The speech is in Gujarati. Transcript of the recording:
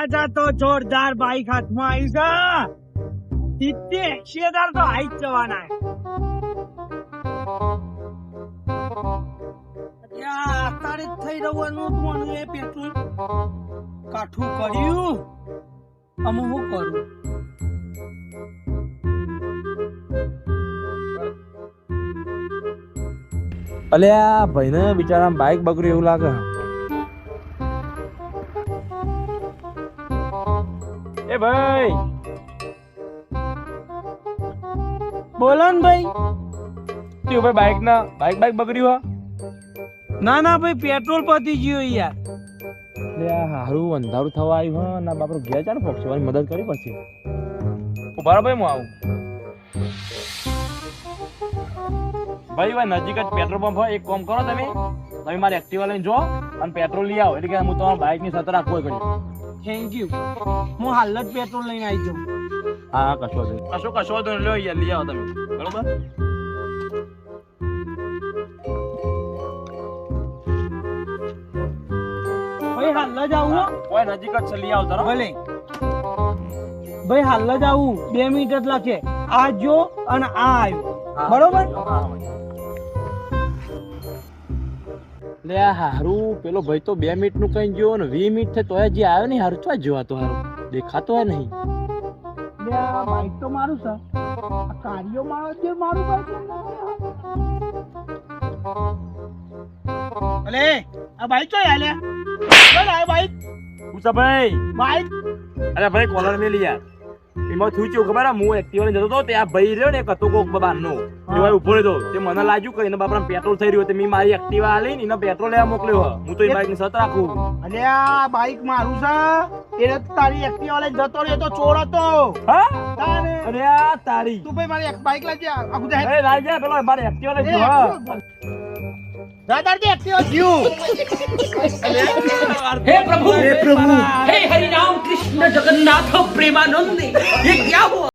આજા તો જોરદાર બાઈક હાથમાં આવી છે. સિત્તેર એંશી હજાર તો હાઈ જવાના અત્યારે થઈ પેટ્રોલ કાઠું કર્યું. અમે હું કરું? અલે આ ભાઈને બિચારા બાઇક બગડ્યું એવું લાગે. એ ભાઈ. બોલો ને ભાઈ. શું ભાઈ બાઇક ના બાઇક બાઇક બગડ્યું ના ના ભાઈ પેટ્રોલ પતી ગયું યાર. હા લે હારું અંધારું થવા આવ્યું હા ના બાપરો ઘેર ચાલ મારી મદદ કરી પડશે ઊભા ભાઈ હું આવું. ભાઈ ભાઈ નજીક જ પેટ્રોલ પંપ હોય એક કામ કરો તમે. તમે મારી એક્ટિવા લઈને જો અને પેટ્રોલ લઈ આવો. એટલે કે હું તમારા બાઇકની સતત રાખવો કરી થેન્ક યુ હું હાલ જ પેટ્રોલ લઈને આવી જાઉં હા હા કશો નહીં. કશો કશો તો. લ્યો યાર લઈ આવો તમે. બરોબર? ભાઈ હાલ જ આવું હો. નજીક જ છે લઈ આવો તરફ ભલે. ભાઈ હાલ જ આવું. બે મિનિટ જ લાગે. આ જો અને આ આવ્યો બરોબર? લે આ હારું પેલો ભાઈ તો બે મિનિટનું કઈ ગયો ને વી મિનિટ થઈ તોય જે આવ્યો ને હારું ચો જોવાતો હારું. દેખાતો હોય નહીં. આ બાઈક તો મારું છે. આ કાર્યો મારો જે મારું બાઈક અલે આ બાઈક તો આલે બોલ આ બાઈક ઉસા ભાઈ બાઈક અરે ભાઈ કોલર મેલી યાર. એમાં થયું ચેવું ખબર? હું એક્ટિવા જતો હતો ત્યાં ભાઈ રહ્યો ને એક હતો કોક બહારનો એવા ઊભો રહ્યો તે. મને લાગ્યું કે એના બાપરા પેટ્રોલ થઈ રહ્યું મેં મારી એક્ટિવા લઈને એને પેટ્રોલ લેવા મોકલ્યો હું તો એ બાઈક ને સત રાખું. અને આ બાઈક મારું છે. એને તારી એક્ટિવા લઈને જતો રહ્યો. તો ચોર હતો. અરે આ તારી. તું ભાઈ મારી બાઈક લઈ જા. આખું જાય પેલો મારી એક્ટિવા લઈ જા દાદાજી એક્ટિવા જીવ હે પ્રભુ હે પ્રભુ હે जगन्नाथ प्रेमानंद ये क्या हुआ